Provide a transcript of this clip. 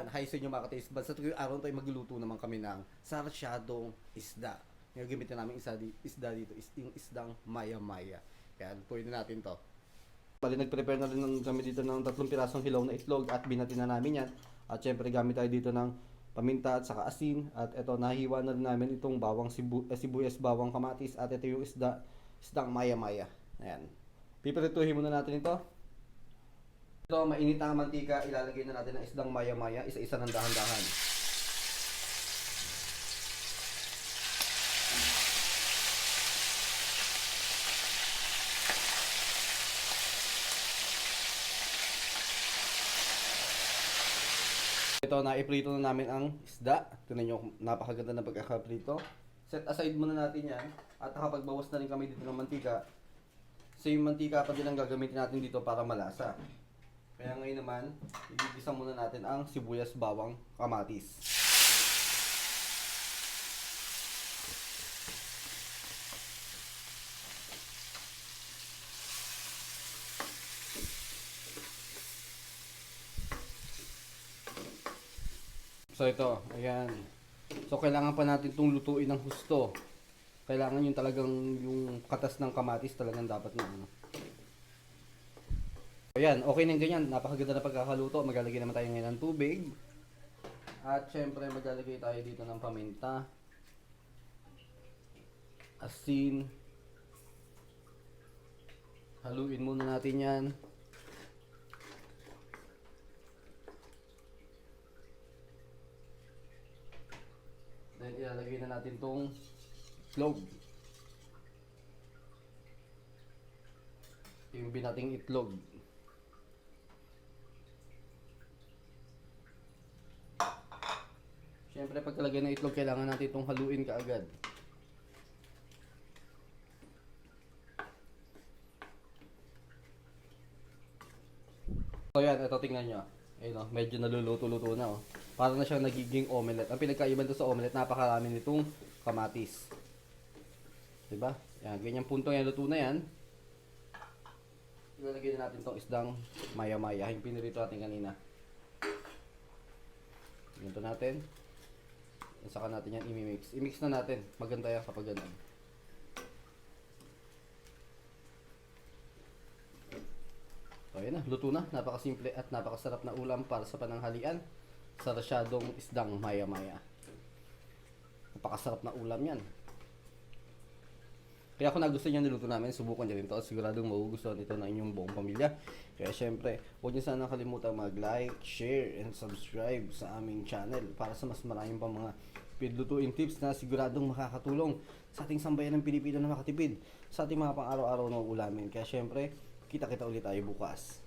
Ayan, hi sa inyo mga ka-taste buds. Sa tuwing araw tayo magluluto naman kami ng sarsyadong isda. Yung gamitin namin isda, di- isda dito is yung isdang maya-maya. Ayan, pwede natin to. Bali, nag-prepare na rin ng- kami dito ng tatlong pirasong hilaw na itlog at binati na namin yan. At syempre gamit tayo dito ng paminta at saka asin. At ito, nahiwa na rin namin itong bawang sibu eh, sibuyas, bawang kamatis. At ito yung isda, isdang maya-maya. Ayan. Pipirituhin muna natin ito. Ito, mainit na ang mantika, ilalagay na natin ang isdang maya-maya, isa-isa ng dahan-dahan. Ito, naiprito na namin ang isda. Tignan nyo, napakaganda ng pagkakaprito. Set aside muna natin yan. At nakapagbawas na rin kami dito ng mantika. Same mantika pa din ang gagamitin natin dito para malasa. Kaya ngayon naman, igigisa muna natin ang sibuyas, bawang, kamatis. So ito, ayan. So kailangan pa natin itong lutuin ng husto. Kailangan yung talagang yung katas ng kamatis talagang dapat na ano. Ayan, okay na ganyan. Napakaganda na pagkakaluto. Maglalagay naman tayo ngayon ng tubig. At syempre maglalagay tayo dito ng paminta. Asin. Haluin muna natin yan. Then ilalagay na natin tong itlog. Yung binating itlog. Siyempre pagkalagay ng itlog, kailangan natin itong haluin kaagad. So yan, ito tingnan nyo. Ayun o, medyo naluluto-luto na oh. Para na siyang nagiging omelette. Ang pinagkaiba dito sa omelette, napakarami nitong kamatis. Diba? Yan, ganyang punto yan, luto na yan. Ilalagay na natin tong isdang maya-maya. Yung pinirito natin kanina. Ganito natin. Saka natin yan i-mix. I-mix na natin. Maganda yan kapag ganun. So, ayan na, luto na. Napakasimple at napakasarap na ulam para sa pananghalian. Sarasyadong isdang maya-maya. Napakasarap na ulam yan. Kaya kung nagustuhan niyo niluto namin, subukan niyo rin to. Siguradong magugustuhan ito ng inyong buong pamilya. Kaya syempre, huwag niyo sana kalimutan mag-like, share, and subscribe sa aming channel para sa mas maraming pang mga pinlutuin tips na siguradong makakatulong sa ating sambayan ng Pilipino na makatipid sa ating mga pang-araw-araw na ulamin. Kaya syempre, kita-kita ulit tayo bukas.